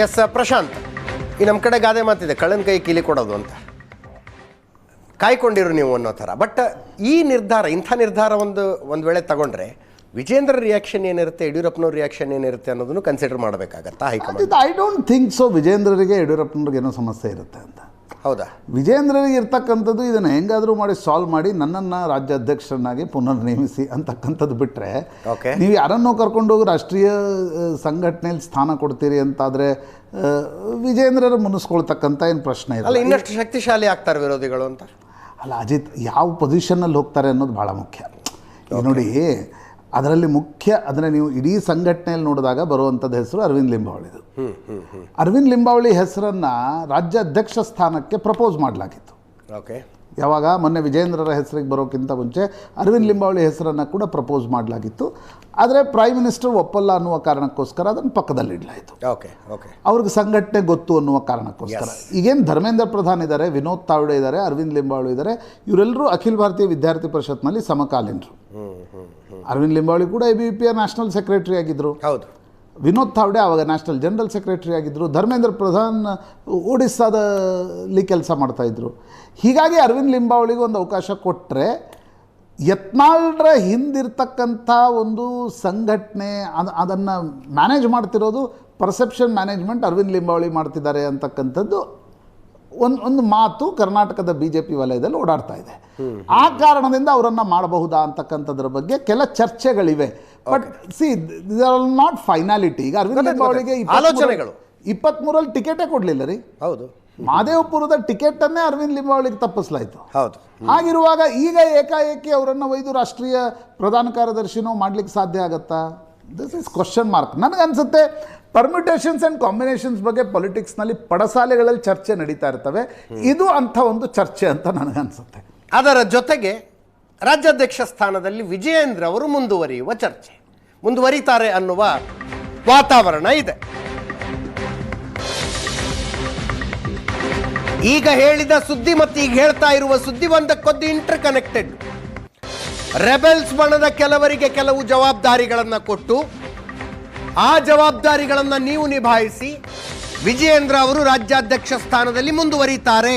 S Prashant ಈ ನಮ್ಮ ಕಡೆ ಗಾದೆ ಮಾತಿದೆ, ಕಳ್ಳನ ಕೈ ಕೀಲಿ ಕೊಡೋದು ಅಂತ. ಕಾಯ್ಕೊಂಡಿರು ನೀವು ಅನ್ನೋ ಥರ. ಬಟ್ ಈ ನಿರ್ಧಾರ, ಇಂಥ ನಿರ್ಧಾರ ಒಂದು ಒಂದು ವೇಳೆ ತಗೊಂಡ್ರೆ ವಿಜೇಂದ್ರ ರಿಯಾಕ್ಷನ್ ಏನಿರುತ್ತೆ, ಯಡಿಯೂರಪ್ಪನವ್ರ ರಿಯಾಕ್ಷನ್ ಏನಿರುತ್ತೆ ಅನ್ನೋದನ್ನು consider ಮಾಡಬೇಕಾಗತ್ತಾ high command? I don't think so ವಿಜೇಂದ್ರರಿಗೆ ಯಡಿಯೂರಪ್ಪನವ್ರಿಗೆ ಏನೋ ಸಮಸ್ಯೆ ಇರುತ್ತೆ ಅಂತ. ಹೌದಾ? ವಿಜೇಂದ್ರನಿಗೆ ಇರ್ತಕ್ಕಂಥದ್ದು ಇದನ್ನು ಹೆಂಗಾದರೂ ಮಾಡಿ ಸಾಲ್ವ್ ಮಾಡಿ ನನ್ನನ್ನು ರಾಜ್ಯಾಧ್ಯಕ್ಷರನ್ನಾಗಿ ಪುನರ್ ನೇಮಿಸಿ ಅಂತಕ್ಕಂಥದ್ದು ಬಿಟ್ಟರೆ ಓಕೆ. ನೀವು ಕರ್ಕೊಂಡು ಹೋಗಿ ರಾಷ್ಟ್ರೀಯ ಸಂಘಟನೆಯಲ್ಲಿ ಸ್ಥಾನ ಕೊಡ್ತೀರಿ ಅಂತಾದರೆ ವಿಜೇಂದ್ರರ ಮುನಿಸ್ಕೊಳ್ತಕ್ಕಂಥ ಏನು ಪ್ರಶ್ನೆ ಇಲ್ಲ. ಇನ್ನಷ್ಟು ಶಕ್ತಿಶಾಲಿ ಆಗ್ತಾರೆ ವಿರೋಧಿಗಳು ಅಂತ. ಅಲ್ಲ ಅಜಿತ್ ಯಾವ ಪೊಸಿಷನ್ನಲ್ಲಿ ಹೋಗ್ತಾರೆ ಅನ್ನೋದು ಭಾಳ ಮುಖ್ಯ. ನೋಡಿ ಅದರಲ್ಲಿ ಮುಖ್ಯ ಅಂದರೆ ನೀವು ಇಡೀ ಸಂಘಟನೆಯಲ್ಲಿ ನೋಡಿದಾಗ ಬರುವಂಥದ್ದು ಹೆಸರು ಅರವಿಂದ್ ಲಿಂಬಾವಳಿದು ಅರವಿಂದ್ ಲಿಂಬಾವಳಿ ಹೆಸರನ್ನು ರಾಜ್ಯಾಧ್ಯಕ್ಷ ಸ್ಥಾನಕ್ಕೆ ಪ್ರಪೋಸ್ ಮಾಡಲಾಗಿತ್ತು. ಓಕೆ ಯಾವಾಗ? ಮೊನ್ನೆ ವಿಜೇಂದ್ರರ ಹೆಸರಿಗೆ ಬರೋಕ್ಕಿಂತ ಮುಂಚೆ ಅರವಿಂದ್ ಲಿಂಬಾವಳಿ ಹೆಸರನ್ನು ಕೂಡ ಪ್ರಪೋಸ್ ಮಾಡಲಾಗಿತ್ತು. ಆದರೆ ಪ್ರೈಮ್ ಮಿನಿಸ್ಟರ್ ಒಪ್ಪಲ್ಲ ಅನ್ನುವ ಕಾರಣಕ್ಕೋಸ್ಕರ ಅದನ್ನು ಪಕ್ಕದಲ್ಲಿಡಲಾಯಿತು ಓಕೆ ಓಕೆ. ಅವ್ರಿಗೆ ಸಂಘಟನೆ ಗೊತ್ತು ಅನ್ನುವ ಕಾರಣಕ್ಕೋಸ್ಕರ. ಈಗೇನು ಧರ್ಮೇಂದ್ರ ಪ್ರಧಾನ್ ಇದ್ದಾರೆ ವಿನೋದ್ ತಾವಡೆ ಇದ್ದಾರೆ ಅರವಿಂದ್ ಲಿಂಬಾವಳಿ ಇದ್ದಾರೆ ಇವರೆಲ್ಲರೂ ಅಖಿಲ ಭಾರತೀಯ ವಿದ್ಯಾರ್ಥಿ ಪರಿಷತ್ನಲ್ಲಿ ಸಮಕಾಲೀನರು. ಅರವಿಂದ್ ಲಿಂಬಾವಳಿ ಕೂಡ A B P national secretary ಆಗಿದ್ದರು ಹೌದು. ವಿನೋದ್ ತಾವ್ಡೆ ಆವಾಗ ನ್ಯಾಷನಲ್ ಜನರಲ್ ಸೆಕ್ರೆಟರಿ ಆಗಿದ್ದರು ಧರ್ಮೇಂದ್ರ ಪ್ರಧಾನ್ ಒಡಿಸ್ಸಾದಲ್ಲಿ ಕೆಲಸ ಮಾಡ್ತಾಯಿದ್ರು ಹೀಗಾಗಿ ಅರವಿಂದ್ ಲಿಂಬಾವಳಿಗೆ ಒಂದು ಅವಕಾಶ ಕೊಟ್ಟರೆ ಯತ್ನಾಳ್ರ ಹಿಂದಿರ್ತಕ್ಕಂಥ ಒಂದು ಸಂಘಟನೆ ಅದು ಅದನ್ನು ಮ್ಯಾನೇಜ್ ಮಾಡ್ತಿರೋದು ಪರ್ಸೆಪ್ಷನ್ ಮ್ಯಾನೇಜ್ಮೆಂಟ್ ಅರವಿಂದ್ ಲಿಂಬಾವಳಿ ಮಾಡ್ತಿದ್ದಾರೆ ಅಂತಕ್ಕಂಥದ್ದು ಒಂದು ಒಂದು ಮಾತು ಕರ್ನಾಟಕದ ಬಿ ಜೆ ಪಿ ವಲಯದಲ್ಲಿ ಓಡಾಡ್ತಾ ಇದೆ. ಆ ಕಾರಣದಿಂದ ಅವರನ್ನು ಮಾಡಬಹುದಾ ಅಂತಕ್ಕಂಥದ್ರ ಬಗ್ಗೆ ಕೆಲ ಚರ್ಚೆಗಳಿವೆ. But see are not finality ಈಗ ಅರವಿಂದ್ ಲಿಂಬಾವಳಿಗೆ ಇಪ್ಪತ್ತ್ ಆಲೋಚನೆಗಳು. ಇಪ್ಪತ್ತ್ಮೂರಲ್ಲಿ ಟಿಕೆಟೇ ಕೊಡಲಿಲ್ಲ ರೀ. ಹೌದು. ಮಾದೇವಪುರದ ಟಿಕೆಟನ್ನೇ ಅರವಿಂದ್ ಲಿಂಬಾವಳಿಗೆ ತಪ್ಪಿಸಲಾಯಿತು. ಹೌದು. ಹಾಗಿರುವಾಗ ಈಗ ಏಕಾಏಕಿ ಅವರನ್ನು ಒಯ್ದು ರಾಷ್ಟ್ರೀಯ ಪ್ರಧಾನ ಕಾರ್ಯದರ್ಶಿನೂ ಮಾಡ್ಲಿಕ್ಕೆ ಸಾಧ್ಯ ಆಗತ್ತಾ? ದಿಸ್ ಇಸ್ ಕ್ವಶನ್ ಮಾರ್ಕ್ ನನಗನ್ಸುತ್ತೆ ಪರ್ಮ್ಯುಟೇಷನ್ಸ್ ಆ್ಯಂಡ್ ಕಾಂಬಿನೇಷನ್ಸ್ ಬಗ್ಗೆ ಪೊಲಿಟಿಕ್ಸ್ನಲ್ಲಿ ಪಡಸಾಲೆಗಳಲ್ಲಿ ಚರ್ಚೆ ನಡೀತಾ ಇರ್ತವೆ. ಇದು ಅಂಥ ಒಂದು ಚರ್ಚೆ ಅಂತ ನನಗನ್ಸುತ್ತೆ ಅದರ ಜೊತೆಗೆ ರಾಜ್ಯಾಧ್ಯಕ್ಷ ಸ್ಥಾನದಲ್ಲಿ ವಿಜಯೇಂದ್ರ ಅವರು ಮುಂದುವರಿಯುವ ಚರ್ಚೆ. ಮುಂದುವರಿತಾರೆ ಅನ್ನುವ ವಾತಾವರಣ ಇದೆ. ಈಗ ಹೇಳಿದ ಸುದ್ದಿ ಮತ್ತು ಈಗ ಹೇಳ್ತಾ ಇರುವ ಸುದ್ದಿ ಒಂದಕ್ಕೊಂದು ಇಂಟರ್ ಕನೆಕ್ಟೆಡ್ ರೆಬೆಲ್ಸ್ ಬಣದ ಕೆಲವರಿಗೆ ಕೆಲವು ಜವಾಬ್ದಾರಿಗಳನ್ನು ಕೊಟ್ಟು, ಆ ಜವಾಬ್ದಾರಿಗಳನ್ನು ನೀವು ನಿಭಾಯಿಸಿ ವಿಜಯೇಂದ್ರ ಅವರು ರಾಜ್ಯಾಧ್ಯಕ್ಷ ಸ್ಥಾನದಲ್ಲಿ ಮುಂದುವರಿತಾರೆ.